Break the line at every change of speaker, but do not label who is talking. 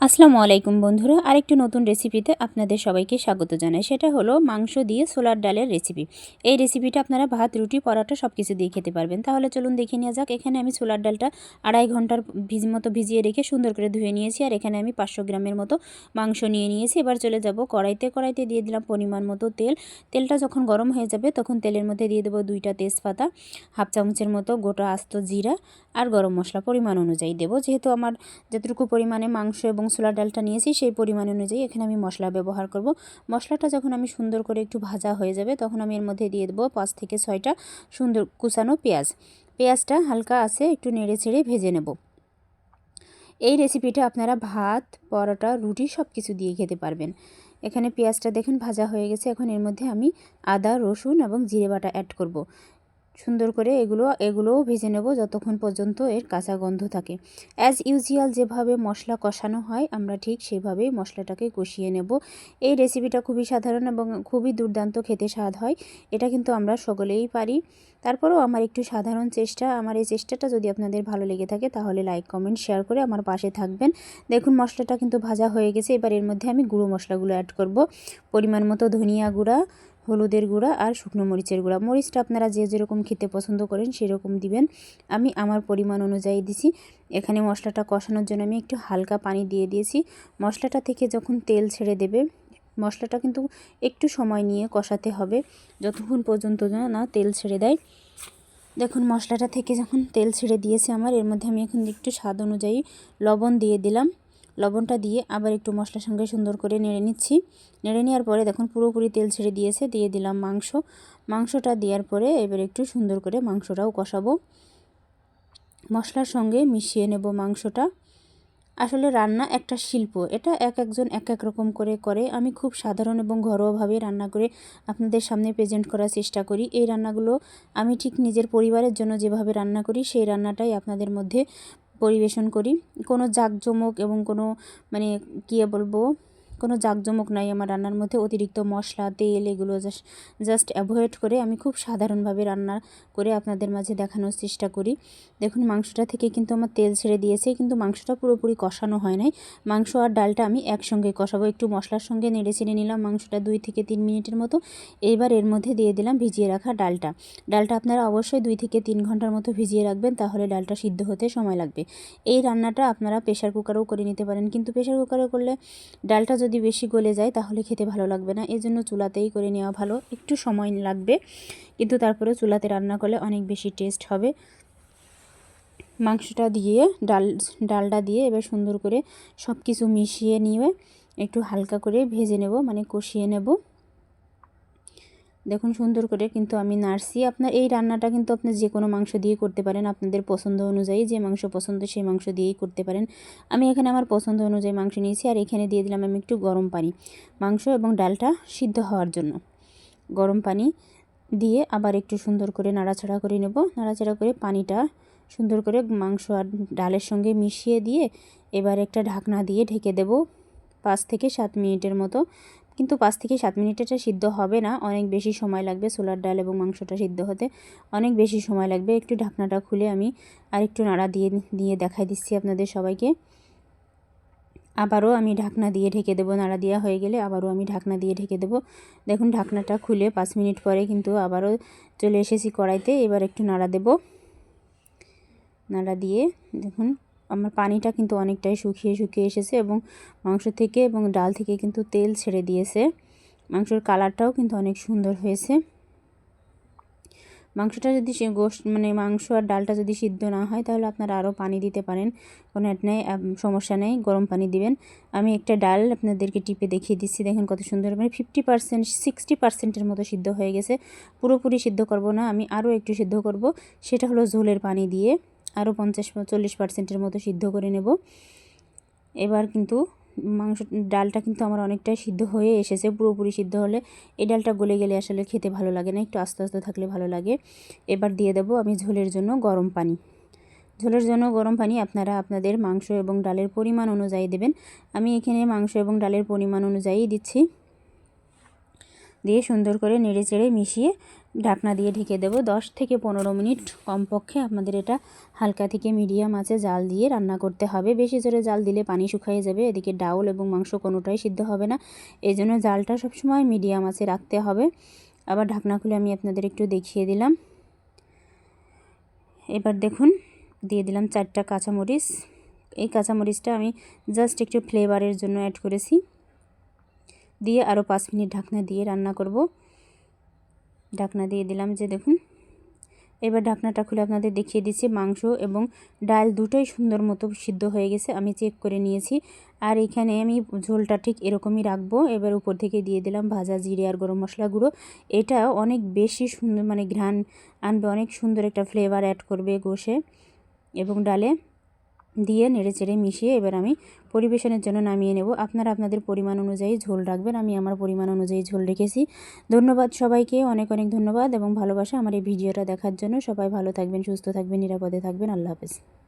আসসালামু আলাইকুম বন্ধুরা, আরেকটি নতুন রেসিপিতে আপনাদের সবাইকে স্বাগত জানাই। সেটা হলো মাংস দিয়ে সোলার ডালের রেসিপি এই রেসিপিটা আপনারা ভাত, রুটি, পরোটা সব কিছু দিয়ে খেতে পারবেন। তাহলে চলুন দেখে নেওয়া যাক। এখানে আমি সোলার ডালটা আড়াই ঘণ্টার ভিজ মতো ভিজিয়ে রেখে সুন্দর করে ধুয়ে নিয়েছি। আর এখানে আমি পাঁচশো গ্রামের মতো মাংস নিয়ে নিয়েছি। এবার চলে যাব কড়াইতে। কড়াইতে দিয়ে দিলাম পরিমাণ মতো তেল। তেলটা যখন গরম হয়ে যাবে তখন তেলের মধ্যে দিয়ে দেবো দুইটা তেজপাতা, হাফ চামচের মতো গোটা আস্ত জিরা আর গরম মশলা পরিমাণ অনুযায়ী দেবো। যেহেতু আমার যতটুকু পরিমাণে মাংস এবং ছোলার ডালটা নিয়েছি, সেই পরিমাণ অনুযায়ী এখানে আমি মশলা ব্যবহার করব। মশলাটা যখন আমি সুন্দর করে একটু ভাজা হয়ে যাবে, তখন আমি এর মধ্যে দিয়ে দেবো পাঁচ থেকে ছয়টা সুন্দর কুচানো পেঁয়াজ। পেঁয়াজটা হালকা আছে, একটু নেড়ে ছেড়ে ভেজে নেব। এই রেসিপিটা আপনারা ভাত, পরোটা, রুটি সব কিছু দিয়ে খেতে পারবেন। এখানে পেঁয়াজটা দেখুন ভাজা হয়ে গেছে, এখন এর মধ্যে আমি আদা, রসুন এবং জিরে বাটা অ্যাড করব। সুন্দর করে এগুলো, এগুলোও ভেজে নেব যতক্ষণ পর্যন্ত এর কাঁচা গন্ধ থাকে। অ্যাজ ইউজুয়াল যেভাবে মশলা কষানো হয়, আমরা ঠিক সেভাবেই মশলাটাকে কষিয়ে নেব। এই রেসিপিটা খুবই সাধারণ এবং খুবই দুর্দান্ত খেতে স্বাদ হয়। এটা কিন্তু আমরা সকলেই পারি। তারপরেও আমার একটু সাধারণ চেষ্টা। আমার এই চেষ্টাটা যদি আপনাদের ভালো লেগে থাকে, তাহলে লাইক কমেন্ট শেয়ার করে আমার পাশে থাকবেন। দেখুন, মশলাটা কিন্তু ভাজা হয়ে গেছে। এবার এর মধ্যে আমি গুঁড়ো মশলাগুলো অ্যাড করব। পরিমাণ মতো ধনিয়া গুঁড়া হলুদের গুঁড়া আর শুকনো মরিচের গুঁড়া। মরিচটা আপনারা যে যেরকম খেতে পছন্দ করেন সেরকম দিবেন। আমি আমার পরিমাণ অনুযায়ী দিছি। এখানে মশলাটা কষানোর জন্য আমি একটু হালকা পানি দিয়ে দিয়েছি। মশলাটা থেকে যখন তেল ছেড়ে দেবে, মশলাটা কিন্তু একটু সময় নিয়ে কষাতে হবে। যতক্ষণ পর্যন্ত না তেল ছেড়ে দেয়। দেখুন, মশলাটা থেকে যখন তেল ছেড়ে দিয়েছে আমার, এর মধ্যে আমি এখন একটু স্বাদ অনুযায়ী লবণ দিয়ে দিলাম। লবণটা দিয়ে আবার একটু মশলার সঙ্গে সুন্দর করে নেড়ে নিচ্ছি। নেড়ে নেওয়ার পরে দেখুন পুরোপুরি তেল ছেড়ে দিয়েছে, দিয়ে দিলাম মাংস। মাংসটা দেওয়ার পরে এবার একটু সুন্দর করে মাংসটাও কষাবো। মশলার সঙ্গে মিশিয়ে নেব মাংসটা। আসলে রান্না একটা শিল্প, এটা এক একজন এক এক রকম করে করে। আমি খুব সাধারণ এবং ঘরোয়াভাবে রান্না করে আপনাদের সামনে প্রেজেন্ট করার চেষ্টা করি। এই রান্নাগুলো আমি ঠিক নিজের পরিবারের জন্য যেভাবে রান্না করি, সেই রান্নাটাই আপনাদের মধ্যে পরিবেশন করি। কোনো জাঁকজমক এবং কোনো মানে কী বলব কোনো জাঁকজমক নাই আমার রান্নার মধ্যে, অতিরিক্ত মশলা, তেল, এগুলো জাস্ট জাস্ট অ্যাভয়েড করে আমি খুব সাধারণভাবে রান্না করে আপনাদের মাঝে দেখানোর চেষ্টা করি। দেখুন, মাংসটা থেকে কিন্তু আমার তেল ছেড়ে দিয়েছে, কিন্তু মাংসটা পুরোপুরি কষানো হয় নাই। মাংস আর ডালটা আমি একসঙ্গে কষাবো, একটু মশলার সঙ্গে নেড়ে ছেড়ে নিলাম মাংসটা দুই থেকে তিন মিনিটের মতো। এইবার এর মধ্যে দিয়ে দিলাম ভিজিয়ে রাখা ডালটা। ডালটা আপনারা অবশ্যই দুই থেকে তিন ঘণ্টার মতো ভিজিয়ে রাখবেন, তাহলে ডালটা সিদ্ধ হতে সময় লাগবে। এই রান্নাটা আপনারা প্রেশার কুকারেও করে নিতে পারেন, কিন্তু প্রেশার কুকারে করলে ডালটা যদি বেশি গলে যায় তাহলে খেতে ভালো লাগবে না। এই জন্য চুলাতেই করে নেওয়া ভালো। একটু সময় লাগবে, কিন্তু তারপরে চুলাতে রান্না করলে অনেক বেশি টেস্ট হবে। মাংসটা দিয়ে, ডাল ডালটা দিয়ে এবার সুন্দর করে সব কিছু মিশিয়ে নিয়ে একটু হালকা করে ভেজে নেব মানে কষিয়ে নেব। দেখুন সুন্দর করে কিন্তু আমি নার্সি আপনার এই রান্নাটা কিন্তু আপনি যে কোনো মাংস দিয়ে করতে পারেন। আপনাদের পছন্দ অনুযায়ী যে মাংস পছন্দ সেই মাংস দিয়েই করতে পারেন। আমি এখানে আমার পছন্দ অনুযায়ী মাংস নিয়েছি আর এখানে দিয়ে দিলাম আমি একটু গরম পানি, মাংস এবং ডালটা সিদ্ধ হওয়ার জন্য। গরম পানি দিয়ে আবার একটু সুন্দর করে নাড়াচাড়া করে নেব। নাড়াচাড়া করে পানিটা সুন্দর করে মাংস আর ডালের সঙ্গে মিশিয়ে দিয়ে এবার একটা ঢাকনা দিয়ে ঢেকে দেব। পাঁচ থেকে সাত মিনিটের মতো কিন্তু পাঁচ থেকে সাত মিনিটেটা সিদ্ধ হবে না। অনেক বেশি সময় লাগবে সোলার ডাল এবং মাংসটা সিদ্ধ হতে। অনেক বেশি সময় লাগবে। একটু ঢাকনাটা খুলে আমি আর একটু নাড়া দিয়ে দিয়ে দেখাই দিচ্ছি আপনাদের সবাইকে। আবারও আমি ঢাকনা দিয়ে ঢেকে দেবো। নাড়া দেওয়া হয়ে গেলে আবারও আমি ঢাকনা দিয়ে ঢেকে দেবো। দেখুন ঢাকনাটা খুলে পাঁচ মিনিট পরে কিন্তু আবারও চলে এসেছি কড়াইতে। এবার একটু নাড়া দেব। নাড়া দিয়ে দেখুন আমার পানিটা কিন্তু অনেকটাই শুকিয়ে শুকিয়ে এসেছে এবং মাংস থেকে এবং ডাল থেকে কিন্তু তেল ছেড়ে দিয়েছে। মাংসর কালারটাও কিন্তু অনেক সুন্দর হয়েছে। মাংসটা যদি সে গোশ মানে মাংস আর ডালটা যদি সিদ্ধ না হয়, তাহলে আপনারা আরও পানি দিতে পারেন। কোনো এক নেই সমস্যা নেই, গরম পানি দিবেন। আমি একটা ডাল আপনাদেরকে টিপে দেখিয়ে দিচ্ছি। দেখেন কত সুন্দর মানে ফিফটি পার্সেন্ট সিক্সটি পার্সেন্টের মতো সিদ্ধ হয়ে গেছে। পুরোপুরি সিদ্ধ করব না, আমি আরও একটু সিদ্ধ করব। সেটা হলো ঝোলের পানি দিয়ে। আরও পঞ্চাশ চল্লিশ পার্সেন্টের মতো সিদ্ধ করে নেব। এবার কিন্তু মাংস, ডালটা কিন্তু আমার অনেকটাই সিদ্ধ হয়ে এসেছে, পুরোপুরি সিদ্ধ হলে এই ডালটা গলে গেলে আসলে খেতে ভালো লাগে না, একটু আস্তে আস্তে থাকলে ভালো লাগে। এবার দিয়ে দেবো আমি ঝোলের জন্য গরম পানি। ঝোলের জন্য গরম পানি আপনারা আপনাদের মাংস এবং ডালের পরিমাণ অনুযায়ী দেবেন। আমি এখানে মাংস এবং ডালের পরিমাণ অনুযায়ী দিচ্ছি। দিয়ে সুন্দর করে নেড়ে চেড়ে মিশিয়ে ঢাকনা দিয়ে ঢেকে দেবো। দশ থেকে পনেরো মিনিট কমপক্ষে আপনাদের এটা হালকা থেকে মিডিয়াম আছে, জাল দিয়ে রান্না করতে হবে। বেশি জোরে জাল দিলে পানি শুকিয়ে যাবে, এদিকে ডাউল এবং মাংস কোনোটাই সিদ্ধ হবে না। এই জন্য জালটা সবসময় মিডিয়াম আছে রাখতে হবে। আবার ঢাকনা খুলে আমি আপনাদের একটু দেখিয়ে দিলাম। এবার দেখুন, দিয়ে দিলাম চারটা কাঁচামরিচ। এই কাঁচামরিচটা আমি জাস্ট একটু ফ্লেভারের জন্য অ্যাড করেছি। দিয়ে আরও পাঁচ মিনিট ঢাকনা দিয়ে রান্না করব। ঢাকনা দিয়ে দিলাম যে দেখুন। এবার ঢাকনাটা খুলে আপনাদের দেখিয়ে দিচ্ছি। মাংস এবং ডাল দুটোই সুন্দর মতো সিদ্ধ হয়ে গেছে, আমি চেক করে নিয়েছি। আর এখানে আমি ঝোলটা ঠিক এরকমই রাখব। এবার উপর থেকে দিয়ে দিলাম ভাজা জিরে আর গরম মশলা গুঁড়ো। এটা অনেক বেশি সুন্দর মানে ঘ্রাণ আনবে, অনেক সুন্দর একটা ফ্লেভার অ্যাড করবে গোষে এবং ডালে। দিয়ে নেড়ে চেড়ে মিশিয়ে এবার আমি পরিবেশনের জন্য নামিয়ে নেব। আপনারা আপনাদের পরিমাণ অনুযায়ী ঝোল রাখবেন। আমি আমার পরিমাণ অনুযায়ী ঝোল রেখেছি। ধন্যবাদ সবাইকে। অনেক অনেক ধন্যবাদ এবং ভালোবাসা আমার এই ভিডিওটা দেখার জন্য। সবাই ভালো থাকবেন, সুস্থ থাকবেন, নিরাপদে থাকবেন। আল্লাহ হাফেজ।